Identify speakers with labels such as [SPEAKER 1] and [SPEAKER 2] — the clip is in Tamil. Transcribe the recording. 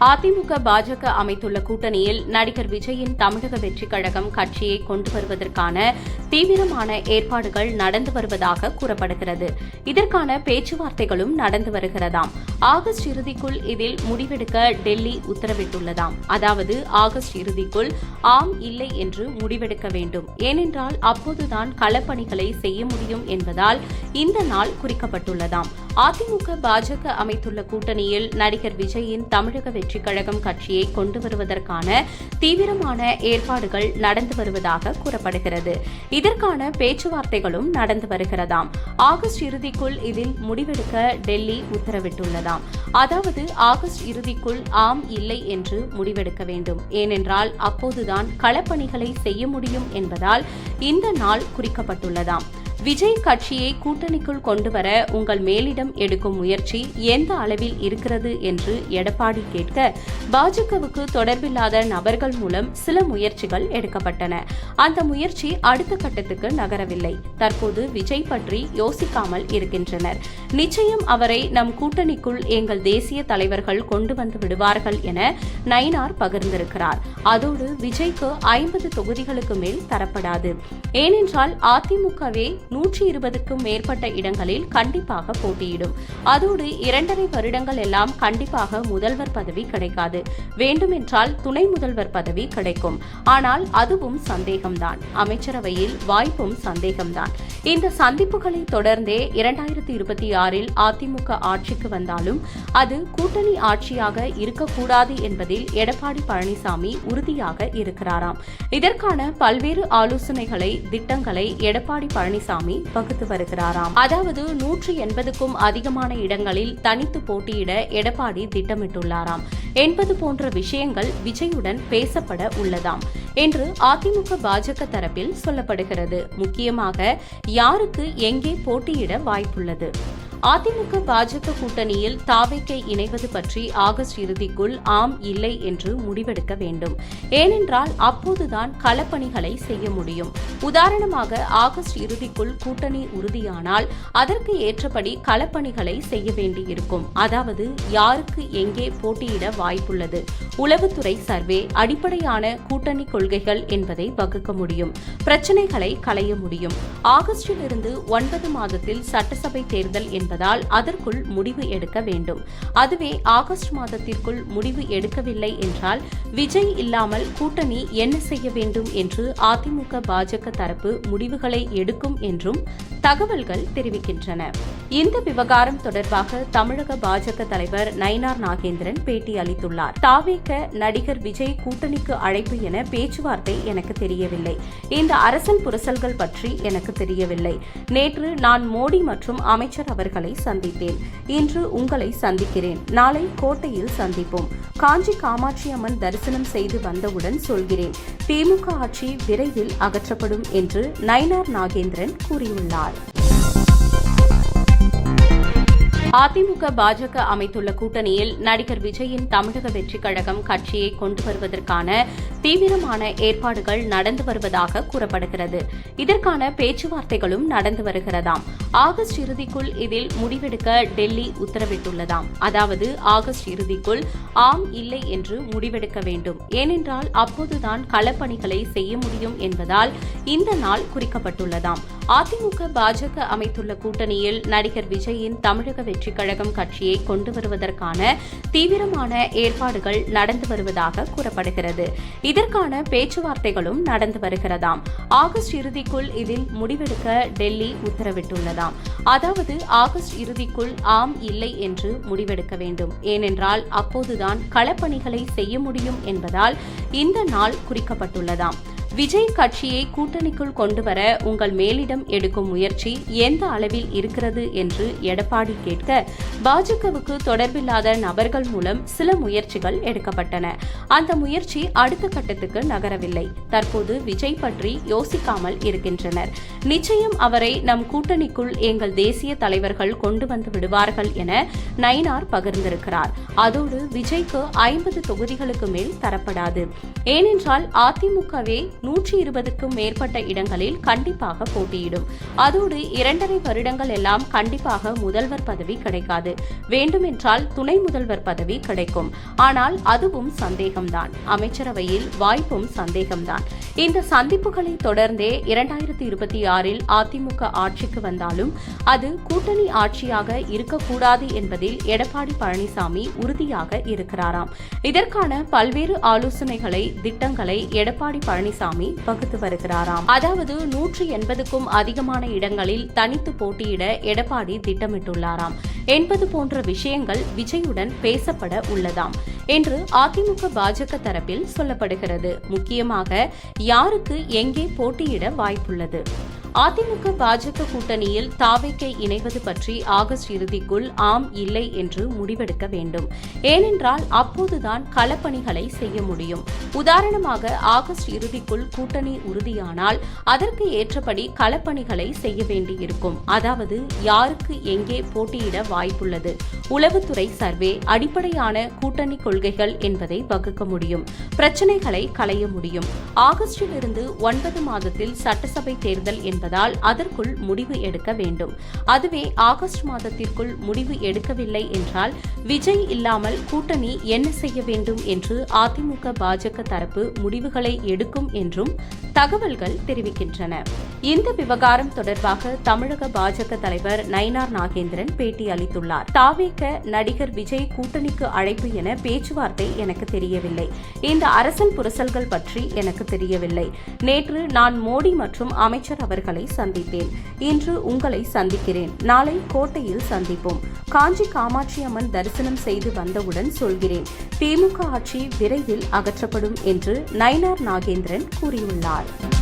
[SPEAKER 1] அதிமுக பாஜக அமைத்துள்ள கூட்டணியில் நடிகர் விஜயின் தமிழக வெற்றிக் கழகம் கட்சியை கொண்டு வருவதற்கான தீவிரமான ஏற்பாடுகள் நடந்து வருவதாக கூறப்படுகிறது. இதற்கான பேச்சுவார்த்தைகளும் நடந்து வருகிறதாம். ஆகஸ்ட் இறுதிக்குள் இதில் முடிவெடுக்க டெல்லி உத்தரவிட்டுள்ளதாம். அதாவது ஆகஸ்ட் இறுதிக்குள் ஆம் இல்லை என்று முடிவெடுக்க வேண்டும். ஏனென்றால் அப்போதுதான் களப்பணிகளை செய்ய முடியும் என்பதால் இந்த நாள் குறிக்கப்பட்டுள்ளதாம். அதிமுக பாஜக அமைத்துள்ள கூட்டணியில் நடிகர் விஜயின் தமிழக வெற்றிக் கழகம் கட்சியை கொண்டு வருவதற்கான தீவிரமான ஏற்பாடுகள் நடந்து வருவதாக கூறப்படுகிறது. இதற்கான பேச்சுவார்த்தைகளும் நடந்து வருகிறதாம். ஆகஸ்ட் இறுதிக்குள் இதில் முடிவெடுக்க டெல்லி உத்தரவிட்டுள்ளதாம். அதாவது ஆகஸ்ட் இறுதிக்குள் ஆம் இல்லை என்று முடிவெடுக்க வேண்டும். ஏனென்றால் அப்போதுதான் களப்பணிகளை செய்ய முடியும் என்பதால் இந்த நாள் குறிக்கப்பட்டுள்ளதாம். விஜய் கட்சியை கூட்டணிக்குள் கொண்டுவர உங்கள் மேலிடம் எடுக்கும் முயற்சி எந்த அளவில் இருக்கிறது என்று எடப்பாடி கேட்க பாஜகவுக்கு தொடர்பில்லாத நபர்கள் மூலம் சில முயற்சிகள் எடுக்கப்பட்டன. அந்த முயற்சி அடுத்த கட்டத்துக்கு நகரவில்லை. தற்போது விஜய் பற்றி யோசிக்காமல் இருக்கின்றனர். நிச்சயம் அவரை நம் கூட்டணிக்குள் எங்கள் தேசிய தலைவர்கள் கொண்டு வந்து விடுவார்கள் என நயினார் பகிர்ந்திருக்கிறார். அதோடு விஜய்க்கு ஐம்பது தொகுதிகளுக்கு மேல் தரப்படாது. ஏனென்றால் அதிமுகவே நூற்றி இருபதுக்கும் மேற்பட்ட இடங்களில் கண்டிப்பாக போட்டியிடும். அதோடு இரண்டரை வருடங்கள் எல்லாம் கண்டிப்பாக முதல்வர் பதவி கிடைக்காது. வேண்டுமென்றால் துணை முதல்வர் பதவி கிடைக்கும். ஆனால் அதுவும் சந்தேகம்தான். அமைச்சரவையில் வாய்ப்பும் சந்தேகம்தான். இந்த சந்திப்புகளை தொடர்ந்தே இரண்டாயிரத்தி இருபத்தி ஆறில் அதிமுக ஆட்சிக்கு வந்தாலும் அது கூட்டணி ஆட்சியாக இருக்கக்கூடாது என்பதில் எடப்பாடி பழனிசாமி உறுதியாக இருக்கிறாராம். இதற்கான பல்வேறு ஆலோசனைகளை திட்டங்களை எடப்பாடி பழனிசாமி வகுத்து வருகிறாராம். அதாவது நூற்றி எண்பதுக்கும் அதிகமான இடங்களில் தனித்து போட்டியிட எடப்பாடி திட்டமிட்டுள்ளாராம். என்பது போன்ற விஷயங்கள் விஜயுடன் பேசப்பட உள்ளதாம் என்று அதிமுக பாஜக தரப்பில் சொல்லப்படுகிறது. முக்கியமாக யாருக்கு எங்கே போட்டியிட வாய்ப்புள்ளது? அதிமுக பாஜக கூட்டணியில் தாவைக்கை இணைவது பற்றி ஆகஸ்ட் இறுதிக்குள் ஆம் இல்லை என்று முடிவெடுக்க வேண்டும். ஏனென்றால் அப்போதுதான் களப்பணிகளை செய்ய முடியும். உதாரணமாக ஆகஸ்ட் இறுதிக்குள் கூட்டணி உறுதியானால் அதற்கு ஏற்றபடி களப்பணிகளை செய்ய வேண்டியிருக்கும். அதாவது யாருக்கு எங்கே போட்டியிட வாய்ப்புள்ளது? உளவுத்துறை சர்வே அடிப்படையான கூட்டணி கொள்கைகள் என்பதை வகுக்க முடியும். பிரச்சனைகளை களைய முடியும். ஆகஸ்டில் இருந்து ஒன்பது மாதத்தில் சட்டசபை தேர்தல் என்பதால் அதற்குள் முடிவு எடுக்க வேண்டும். அதுவே ஆகஸ்ட் மாதத்திற்குள் முடிவு எடுக்கவில்லை என்றால் விஜய் இல்லாமல் கூட்டணி என்ன செய்ய வேண்டும் என்று அதிமுக பாஜக தரப்பு முடிவுகளை எடுக்கும் என்றும் தகவல்கள் தெரிவிக்கின்றன. இந்த விவகாரம் தொடர்பாக தமிழக பாஜக தலைவர் நயினார் நாகேந்திரன் பேட்டி அளித்துள்ளார். தாவேக நடிகர் விஜய் கூட்டணிக்கு அழைப்பு என பேச்சுவார்த்தை எனக்கு தெரியவில்லை. இந்த அரசல் புரசல்கள் பற்றி எனக்கு தெரியவில்லை. நேற்று நான் மோடி மற்றும் அமைச்சர் அவர்கள் உங்களை சந்தித்தேன். இன்று உங்களை சந்திக்கிறேன். நாளை கோட்டையில் சந்திப்போம். காஞ்சி காமாட்சி அம்மன் தரிசனம் செய்து வந்தவுடன் சொல்கிறேன். திமுக ஆட்சி விரைவில் அகற்றப்படும் என்று நயினார் நாகேந்திரன் கூறியுள்ளார். அதிமுக பாஜக அமைத்துள்ள கூட்டணியில் நடிகர் விஜயின் தமிழக வெற்றிக் கழகம் கட்சியை கொண்டு வருவதற்கான தீவிரமான ஏற்பாடுகள் நடந்து வருவதாக கூறப்படுகிறது. இதற்கான பேச்சுவார்த்தைகளும் நடந்து வருகிறதாம். ஆகஸ்ட் இறுதிக்குள் இதில் முடிவெடுக்க டெல்லி உத்தரவிட்டுள்ளதாம். அதாவது ஆகஸ்ட் இறுதிக்குள் ஆம் இல்லை என்று முடிவெடுக்க வேண்டும். ஏனென்றால் அப்போதுதான் களப்பணிகளை செய்ய முடியும் என்பதால் இந்த நாள் குறிக்கப்பட்டுள்ளதாம். அதிமுக பாஜக அமைத்துள்ள கூட்டணியில் நடிகர் விஜயின் தமிழக வெற்றிக் கழகம் கட்சியை கொண்டு வருவதற்கான தீவிரமான ஏற்பாடுகள் நடந்து வருவதாக கூறப்படுகிறது. இதற்கான பேச்சுவார்த்தைகளும் நடந்து வருகிறதாம். ஆகஸ்ட் இறுதிக்குள் இதில் முடிவெடுக்க டெல்லி உத்தரவிட்டுள்ளதாம். அதாவது ஆகஸ்ட் இறுதிக்குள் ஆம் இல்லை என்று முடிவெடுக்க வேண்டும். ஏனென்றால் அப்போதுதான் களப்பணிகளை செய்ய முடியும் என்பதால் இந்த நாள் குறிக்கப்பட்டுள்ளதாம். விஜய் கட்சியை கூட்டணிக்குள் கொண்டுவர உங்கள் மேலிடம் எடுக்கும் முயற்சி எந்த அளவில் இருக்கிறது என்று எடப்பாடி கேட்க பாஜகவுக்கு தொடர்பில்லாத நபர்கள் மூலம் சில முயற்சிகள் எடுக்கப்பட்டன. அந்த முயற்சி அடுத்த கட்டத்துக்கு நகரவில்லை. தற்போது விஜய் பற்றி யோசிக்காமல் இருக்கின்றனர். நிச்சயம் அவரை நம் கூட்டணிக்குள் எங்கள் தேசிய தலைவர்கள் கொண்டு வந்து விடுவார்கள் என நயினார் பகிர்ந்திருக்கிறார். அதோடு விஜய்க்கு ஐம்பது தொகுதிகளுக்கு மேல் தரப்படாது. ஏனென்றால் அதிமுகவே நூற்றி இருபதுக்கும் மேற்பட்ட இடங்களில் கண்டிப்பாக போட்டியிடும். அதோடு இரண்டரை வருடங்கள் எல்லாம் கண்டிப்பாக முதல்வர் பதவி கிடைக்காது. வேண்டுமென்றால் துணை முதல்வர் பதவி கிடைக்கும். ஆனால் அதுவும் சந்தேகம்தான். அமைச்சரவையில் வாய்ப்பும் சந்தேகம்தான். இந்த சந்திப்புகளை தொடர்ந்தே இரண்டாயிரத்தி இருபத்தி ஆறில் அதிமுக ஆட்சிக்கு வந்தாலும் அது கூட்டணி ஆட்சியாக இருக்கக்கூடாது என்பதில் எடப்பாடி பழனிசாமி உறுதியாக இருக்கிறாராம். இதற்கான பல்வேறு ஆலோசனைகளை திட்டங்களை எடப்பாடி பழனிசாமி வகுத்து வருகிறாராம். அதாவது நூற்றி எண்பதுக்கும் அதிகமான இடங்களில் தனித்து போட்டியிட எடப்பாடி திட்டமிட்டுள்ளாராம். என்பது போன்ற விஷயங்கள் விஜயுடன் பேசப்பட உள்ளதாம் என்று அதிமுக பாஜக தரப்பில் சொல்லப்படுகிறது. முக்கியமாக யாருக்கு எங்கே போட்டியிட வாய்ப்புள்ளது? அதிமுக பாஜக கூட்டணியில் தாவைக்கை இணைவது பற்றி ஆகஸ்ட் இறுதிக்குள் ஆம் இல்லை என்று முடிவெடுக்க வேண்டும். ஏனென்றால் அப்போதுதான் களப்பணிகளை செய்ய முடியும். உதாரணமாக ஆகஸ்ட் இறுதிக்குள் கூட்டணி உறுதியானால் அதற்கு ஏற்றபடி களப்பணிகளை செய்ய வேண்டியிருக்கும். அதாவது யாருக்கு எங்கே போட்டியிட வாய்ப்புள்ளது? உளவுத்துறை சர்வே அடிப்படையான கூட்டணி கொள்கைகள் என்பதை வகுக்க முடியும். பிரச்சினைகளை களைய முடியும். ஆகஸ்டில் இருந்து ஒன்பது மாதத்தில் சட்டசபை தேர்தல் என்பதால் அதற்குள் முடிவு எடுக்க வேண்டும். அதுவே ஆகஸ்ட் மாதத்திற்குள் முடிவு எடுக்கவில்லை என்றால் விஜய் இல்லாமல் கூட்டணி என்ன செய்ய வேண்டும் என்று அதிமுக பாஜக தரப்பு முடிவுகளை எடுக்கும் என்றும் தகவல்கள் தெரிவிக்கின்றன. இந்த விவகாரம் தொடர்பாக தமிழக பாஜக தலைவர் நயினார் நாகேந்திரன் பேட்டி அளித்துள்ளார். தாவேக நடிகர் விஜய் கூட்டணிக்கு அழைப்பு என பேச்சுவார்த்தை எனக்கு தெரியவில்லை. இந்த அரசல் புரசல்கள் பற்றி எனக்கு தெரியவில்லை. நேற்று நான் மோடி மற்றும் அமைச்சர் அவர்கள் சந்தித்தேன். இன்று உங்களை சந்திக்கிறேன். நாளை கோட்டையில் சந்திப்போம். காஞ்சி காமாட்சி அம்மன் தரிசனம் செய்து வந்தவுடன் சொல்கிறேன். திமுக ஆட்சி விரைவில் அகற்றப்படும் என்று நயினார் நாகேந்திரன் கூறியுள்ளார்.